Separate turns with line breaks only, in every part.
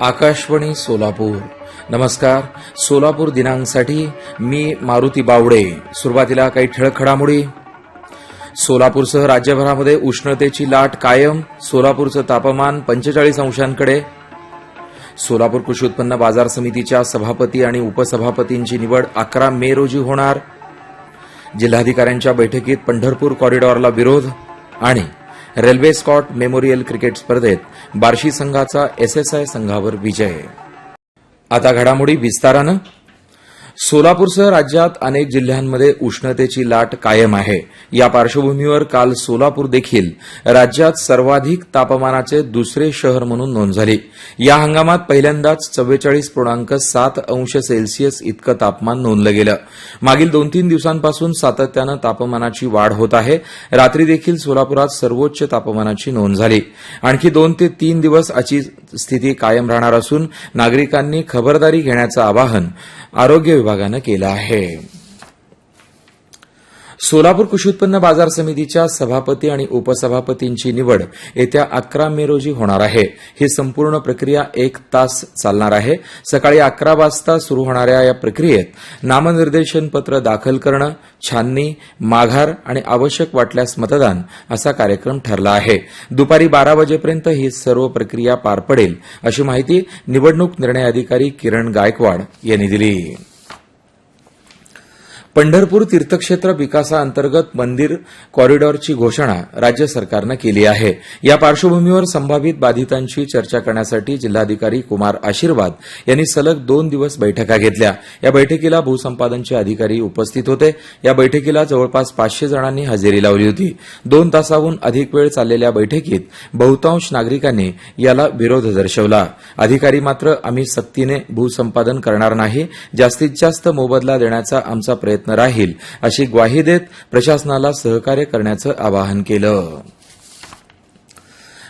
आकाशवाणी सोलापूर. नमस्कार. सोलापूर दिनांकसाठी मी मारुती बावडे. सुरुवातीला काही ठळक घडामोडी. सोलापूरसह राज्यभरामध्ये उष्णतेची लाट कायम. सोलापूरचं तापमान पंचेचाळीस अंशांकडे. सोलापूर कृषी उत्पन्न बाजार समितीच्या सभापती आणि उपसभापतींची निवड अकरा मे रोजी होणार. जिल्हाधिकाऱ्यांच्या बैठकीत पंढरपूर कॉरिडॉरला विरोध आणि रेल्वे स्कॉट मेमोरियल क्रिकेट स्पर्धेत बार्शी संघाचा एसएसआय संघावर विजय. आता घडामोडी विस्तारानं सोलापूरसह राज्यात अनेक जिल्ह्यांमध्ये उष्णतेची लाट कायम आहे. या पार्श्वभूमीवर काल सोलापूर देखील राज्यात सर्वाधिक तापमानाचे दुसरे शहर म्हणून नोंद झाली. या हंगामात पहिल्यांदाच चव्वेचाळीस पूर्णांक सात अंश सेल्सिअस इतकं तापमान नोंदलं गेलं. मागील दोन तीन दिवसांपासून सातत्यानं तापमानाची वाढ होत आहे. रात्री देखील सोलापुरात सर्वोच्च तापमानाची नोंद झाली. आणखी दोन ते तीन दिवस अशी स्थिती कायम राहणार असून नागरिकांनी खबरदारी घेण्याचं आवाहन आरोग्य विभागानं केलं आहे. सोलापूर कृषी उत्पन्न बाजार समितीच्या सभापती आणि उपसभापतींची निवड येत्या अकरा मे रोजी होणार आहे. ही संपूर्ण प्रक्रिया एक तास चालणार आहे. सकाळी अकरा वाजता सुरू होणाऱ्या या प्रक्रियेत नामनिर्देशन पत्र दाखल करणं छाननी माघार आणि आवश्यक वाटल्यास मतदान असा कार्यक्रम ठरला आहे. दुपारी बारा वाजेपर्यंत ही सर्व प्रक्रिया पार पडेल अशी माहिती निवडणूक निर्णय अधिकारी किरण गायकवाड यांनी दिली. पंढरपूर तीर्थक्षेत्र विकासाअंतर्गत मंदिर कॉरिडॉरची घोषणा राज्य सरकारनं केली आहे. या पार्श्वभूमीवर संभावित बाधितांशी चर्चा करण्यासाठी जिल्हाधिकारी कुमार आशीर्वाद यांनी सलग दोन दिवस बैठका घेतल्या. या बैठकीला भूसंपादनचे अधिकारी उपस्थित होते. या बैठकीला जवळपास पाचशे जणांनी हजेरी लावली होती. दोन तासाहून अधिक वेळ चाललेल्या बैठकीत बहुतांश नागरिकांनी याला विरोध दर्शवला. अधिकारी मात्र आम्ही सक्तीने भूसंपादन करणार नाही. जास्तीत जास्त मोबदला देण्याचा आमचा प्रयत्न राहील अशी ग्वाही देत प्रशासनाला सहकार्य करण्याचं आवाहन केलं.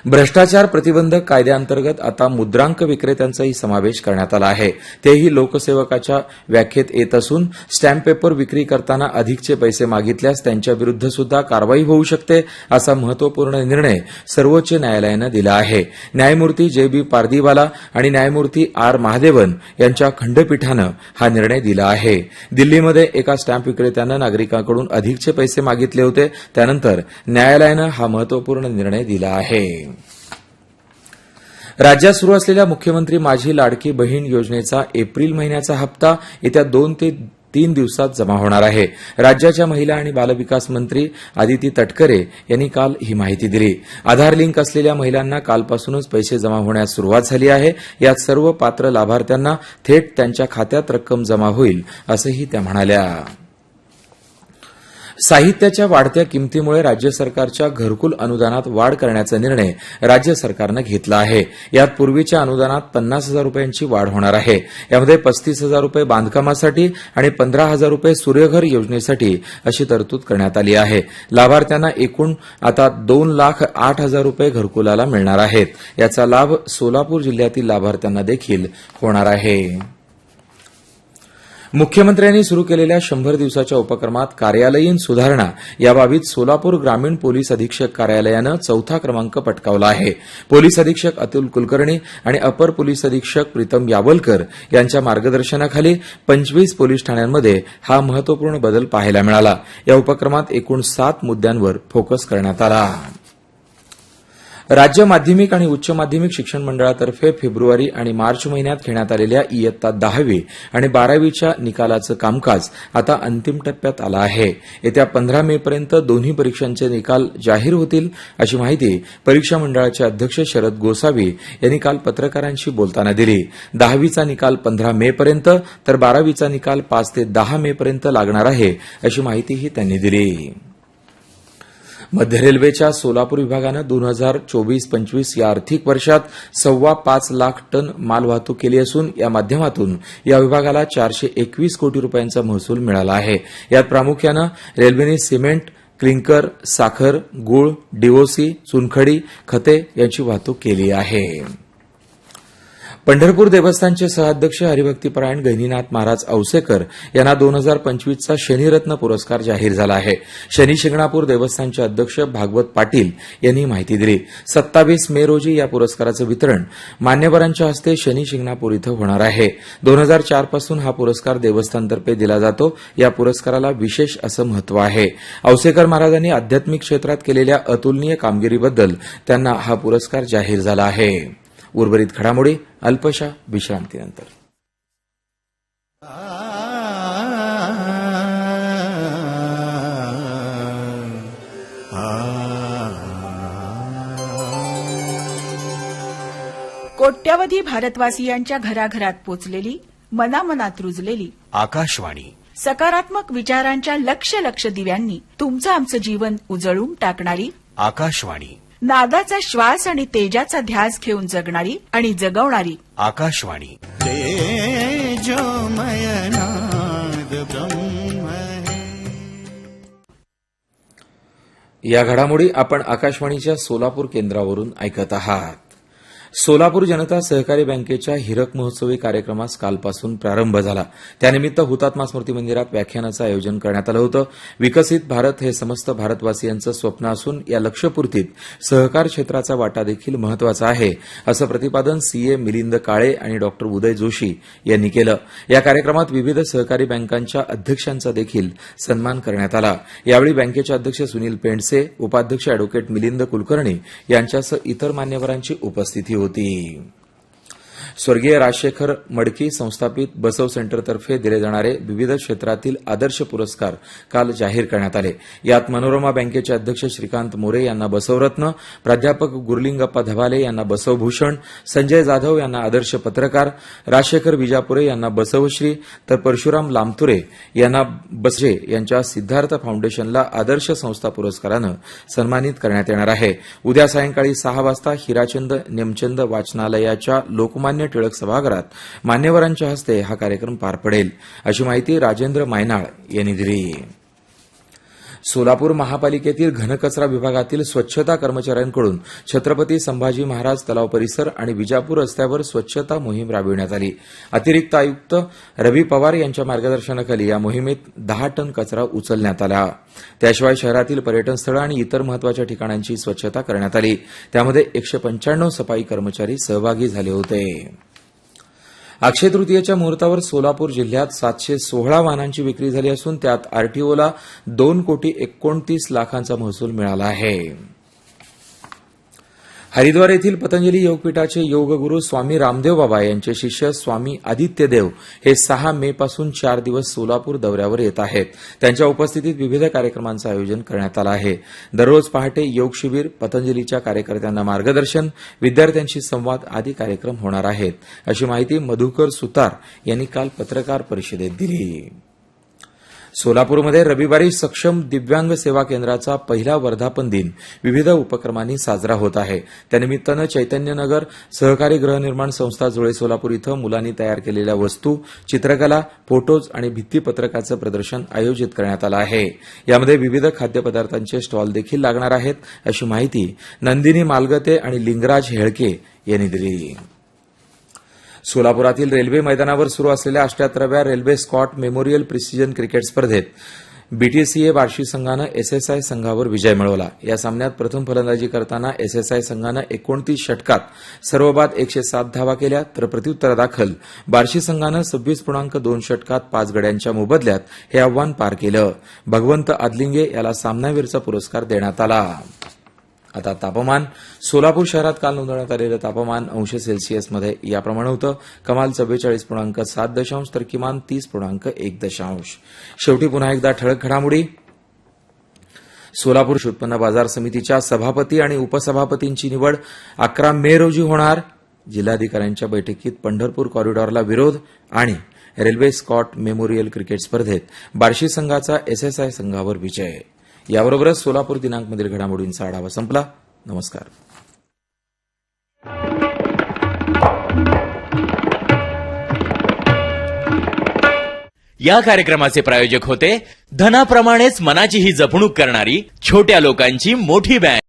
भ्रष्टाचार प्रतिबंधक कायद्याअंतर्गत आता मुद्रांक विक्रेत्यांचाही समावेश करण्यात आला आहे. तेही लोकसेवकाच्या व्याख्येत येत असून स्टॅम्प पेपर विक्री करताना अधिकचे पैसे मागितल्यास त्यांच्याविरुद्ध सुद्धा कारवाई होऊ शकते असा महत्त्वपूर्ण निर्णय सर्वोच्च न्यायालयानं दिला आहे. न्यायमूर्ती जे बी पारदीवाला आणि न्यायमूर्ती आर महादेवन यांच्या खंडपीठानं हा निर्णय दिला आहे. दिल्लीमध्ये एका स्टॅम्प विक्रेत्यानं नागरिकांकडून अधिकचे पैसे मागितले होते त्यानंतर न्यायालयानं हा महत्त्वपूर्ण निर्णय दिला आहे. राज्यात सुरू असलेल्या मुख्यमंत्री माझी लाडकी बहीण योजनेचा एप्रिल महिन्याचा हप्ता येत्या दोन ते तीन दिवसात जमा होणार आहे. राज्याच्या महिला आणि बालविकास मंत्री आदिती तटकरे यांनी काल ही माहिती दिली. आधार लिंक असलेल्या महिलांना कालपासूनच पैसे जमा होण्यास सुरुवात झाली आहे. यात सर्व पात्र लाभार्थ्यांना थेट त्यांच्या खात्यात रक्कम जमा होईल असंही त्या म्हणाल्या. साहित्याच्या वाढत्या किमतीमुळे राज्य सरकारच्या घरकुल अनुदानात वाढ करण्याचा निर्णय राज्य सरकारनं घेतला आहे. यात पूर्वीच्या अनुदानात पन्नास हजार रुपयांची वाढ होणार आहे. यामध्ये पस्तीस हजार रुपये बांधकामासाठी आणि पंधरा हजार रुपये सूर्यघर योजनेसाठी अशी तरतूद करण्यात आली आहे. लाभार्थ्यांना एकूण आता दोन लाख आठ हजार रुपये घरकुलाला मिळणार आहेत. याचा लाभ सोलापूर जिल्ह्यातील लाभार्थ्यांना देखील होणार आहे. मुख्यमंत्र्यांनी सुरू केलेल्या शंभर दिवसाच्या उपक्रमात कार्यालयीन सुधारणा याबाबत सोलापूर ग्रामीण पोलीस अधीक्षक कार्यालयानं चौथा क्रमांक पटकावला आहे. पोलीस अधीक्षक अतुल कुलकर्णी आणि अपर पोलीस अधीक्षक प्रीतम यावलकर यांच्या मार्गदर्शनाखाली पंचवीस पोलीस ठाण्यांमध्ये हा महत्त्वपूर्ण बदल पाहायला मिळाला. या उपक्रमात एकूण सात मुद्यांवर फोकस करण्यात आला. राज्य माध्यमिक आणि उच्च माध्यमिक शिक्षण मंडळातर्फे फेब्रुवारी आणि मार्च महिन्यात घेण्यात आलेल्या इयत्ता दहावी आणि बारावीच्या निकालाचं कामकाज आता अंतिम टप्प्यात आलं आहे. येत्या पंधरा मे पर्यंत दोन्ही परीक्षांचे निकाल जाहीर होतील अशी माहिती परीक्षा मंडळाचे अध्यक्ष शरद गोसावी यांनी काल पत्रकारांशी बोलताना दिली. दहावीचा निकाल पंधरा मे पर्यंत तर बारावीचा निकाल पाच ते दहा मे पर्यंत लागणार आहे अशी माहितीही त्यांनी दिली. मध्य रेल्वेच्या सोलापूर विभागानं दोन हजार चोवीस पंचवीस या आर्थिक वर्षात सव्वा पाच लाख टन मालवाहतूक केली असून या माध्यमातून या विभागाला चारशे एकवीस कोटी रुपयांचा महसूल मिळाला आहे. यात प्रामुख्यानं रेल्वेने सिमेंट क्लिंकर साखर गुळ डीओसी चुनखडी खते यांची वाहतूक केली आहे. पंढरपूर देवस्थानचे सहअध्यक्ष हरिभक्तीपरायण गहिनीनाथ महाराज औसेकर यांना दोन हजार पंचवीसचा शनिरत्न पुरस्कार जाहीर झाला आहे. शनी शिंगणापूर देवस्थानचे अध्यक्ष भागवत पाटील यांनी माहिती दिली. सत्तावीस मे रोजी या पुरस्काराचं वितरण मान्यवरांच्या हस्ते शनी शिंगणापूर इथं होणार आहे. दोन हजार चारपासून हा पुरस्कार देवस्थानतर्फे दिला जातो. या पुरस्काराला विशेष असं महत्त्व आहे. औसेकर महाराजांनी आध्यात्मिक क्षेत्रात केलेल्या अतुलनीय कामगिरीबद्दल त्यांना हा पुरस्कार जाहीर झाला आहे. उर्वरित घडामोडी अल्पशा विश्रांतीनंतर.
कोट्यवधी भारतवासियांच्या घराघरात पोचलेली मनामनात रुजलेली
आकाशवाणी.
सकारात्मक विचारांच्या लक्ष लक्ष दिव्यांनी तुमचं आमचं जीवन उजळून टाकणारी
आकाशवाणी.
नादाचा श्वास आणि तेजाचा ध्यास घेऊन जगणारी आणि जगवणारी.
आकाशवाणी.
या घडामोडी आपण आकाशवाणीच्या सोलापूर केंद्रावरून ऐकत आहात. सोलापूर जनता सहकारी बँकेच्या हिरक महोत्सवी कार्यक्रमास कालपासून प्रारंभ झाला. त्यानिमित्त हुतात्मा स्मृती मंदिरात व्याख्यानाचं आयोजन करण्यात आलं होतं. विकसित भारत हे समस्त भारतवासियांचं स्वप्न असून या लक्ष्यपूर्तीत सहकार क्षेत्राचा वाटा देखील महत्त्वाचा आहे असं प्रतिपादन सीए मिलिंद काळे आणि डॉ. उदय जोशी यांनी केलं. या कार्यक्रमात विविध सहकारी बँकांच्या अध्यक्षांचा देखील सन्मान करण्यात आला. यावेळी बँकेचे अध्यक्ष सुनील पेंडसे उपाध्यक्ष अॅडव्होकेट मिलिंद कुलकर्णी यांच्यासह इतर मान्यवरांची उपस्थिती होती. The. स्वर्गीय राजशेखर मडकी संस्थापित बसव सेंटरतर्फे दिले जाणारे विविध क्षेत्रातील आदर्श पुरस्कार काल जाहीर करण्यात आले. यात मनोरमा बँकेचे अध्यक्ष श्रीकांत मोरे यांना बसवरत्न प्राध्यापक गुरलिंगप्पा धबाले यांना बसवभूषण संजय जाधव यांना आदर्श पत्रकार राजशेखर विजापुरे यांना बसवश्री तर परशुराम लामतुरे यांना बसजे यांच्या सिद्धार्थ फाउंडेशनला आदर्श संस्था पुरस्कारानं सन्मानित करण्यात येणार आहे. उद्या सायंकाळी सहा वाजता हिराचंद नेमचंद वाचनालयाच्या लोकमान्य टिळक सभागृहात मान्यवरांच्या हस्ते हा कार्यक्रम पार पडेल. अशी माहिती राजेंद्र मायनाळ यांनी दिली. सोलापूर महापालिकेतील घनकचरा विभागातील स्वच्छता कर्मचाऱ्यांकडून छत्रपती संभाजी महाराज तलाव परिसर आणि विजापूर रस्त्यावर स्वच्छता मोहीम राबविण्यात आली. अतिरिक्त आयुक्त रवी पवार यांच्या मार्गदर्शनाखाली या मोहिमेत दहा टन कचरा उचलण्यात आला. त्याशिवाय शहरातील पर्यटन स्थळं आणि इतर महत्त्वाच्या ठिकाणांची स्वच्छता करण्यात आली. त्यामध्ये एकशे पंच्याण्णव सफाई कर्मचारी सहभागी झाले होते. अक्षय तृतीयेच्या मुहूर्तावर सोलापूर जिल्ह्यात सातशे सोळा वाहनांची विक्री झाली असून त्यात आरटीओला दोन कोटी एकोणतीस लाखांचा महसूल मिळाला आहे. हरिद्वार येथील पतंजली योगपीठाचे योगगुरू स्वामी रामदेव बाबा यांचे शिष्य स्वामी आदित्यदेव हे सहा मे पासून चार दिवस सोलापूर दौऱ्यावर येत आहेत. त्यांच्या उपस्थितीत विविध कार्यक्रमांचं आयोजन करण्यात आलं आहे. दररोज पहाटे योग शिबिर पतंजलीच्या कार्यकर्त्यांना मार्गदर्शन विद्यार्थ्यांशी संवाद आदी कार्यक्रम होणार आहेत. अशी माहिती मधुकर सुतार यांनी काल पत्रकार परिषदेत दिली. सोलापूरमध्ये रविवारी सक्षम दिव्यांग सेवा केंद्राचा पहिला वर्धापन दिन विविध उपक्रमांनी साजरा होत आहे. त्यानिमित्तानं चैतन्यनगर सहकारी गृहनिर्माण संस्था जुळे सोलापूर इथं मुलांनी तयार केलेल्या वस्तू चित्रकला फोटोज आणि भित्तीपत्रकाचं प्रदर्शन आयोजित करण्यात आलं आहे. यामध्ये विविध खाद्यपदार्थांचे स्टॉल देखील लागणार आहेत अशी माहिती नंदिनी मालगते आणि लिंगराज हेळके यांनी दिली. सोलापुरातील रेल्वे मैदानावर सुरू असलेल्या अष्ट्याहत्तराव्या railway Scott memorial precision cricket स्पर्धेत बीटीसीए बार्शी संघानं एसएसआय संघावर विजय मिळवला. या सामन्यात प्रथम फलंदाजी करताना एसएसआय संघानं एकोणतीस षटकात सर्व बाद एकशे सात धावा केल्या तर प्रत्युत्तरादाखल बार्शी संघानं सव्वीस पूर्णांक दोन षटकात पाच गड्यांच्या मोबदल्यात हे आव्हान पार केलं. भगवंत आदलिंगे याला सामनावीरचा पुरस्कार देण्यात आला. आता तापमान. सोलापूर शहरात काल नोंदवण्यात आलेलं तापमान अंश सेल्सिअसमध्ये याप्रमाणे होतं. कमाल चव्वेचाळीस पूर्णांक सात दशांश तर किमान तीस पूर्णांक एक दशांश. शेवटी पुन्हा एकदा ठळक घडामोडी. सोलापूर उत्पन्न बाजार समितीच्या सभापती आणि उपसभापतींची निवड. अकरा मे रोजी होणार. जिल्हाधिकाऱ्यांच्या बैठकीत पंढरपूर कॉरिडॉरला विरोध आणि रेल्वे स्कॉट मेमोरियल क्रिकेट स्पर्धेत बार्शी संघाचा एसएसआय संघावर विजय. याबरोबरच सोलापूर दिनांकमधील घडामोडींचा आढावा संपला. नमस्कार.
या कार्यक्रमाचे प्रायोजक होते. धनाप्रमाणेच मनाचीही जपणूक करणारी छोट्या लोकांची मोठी बँक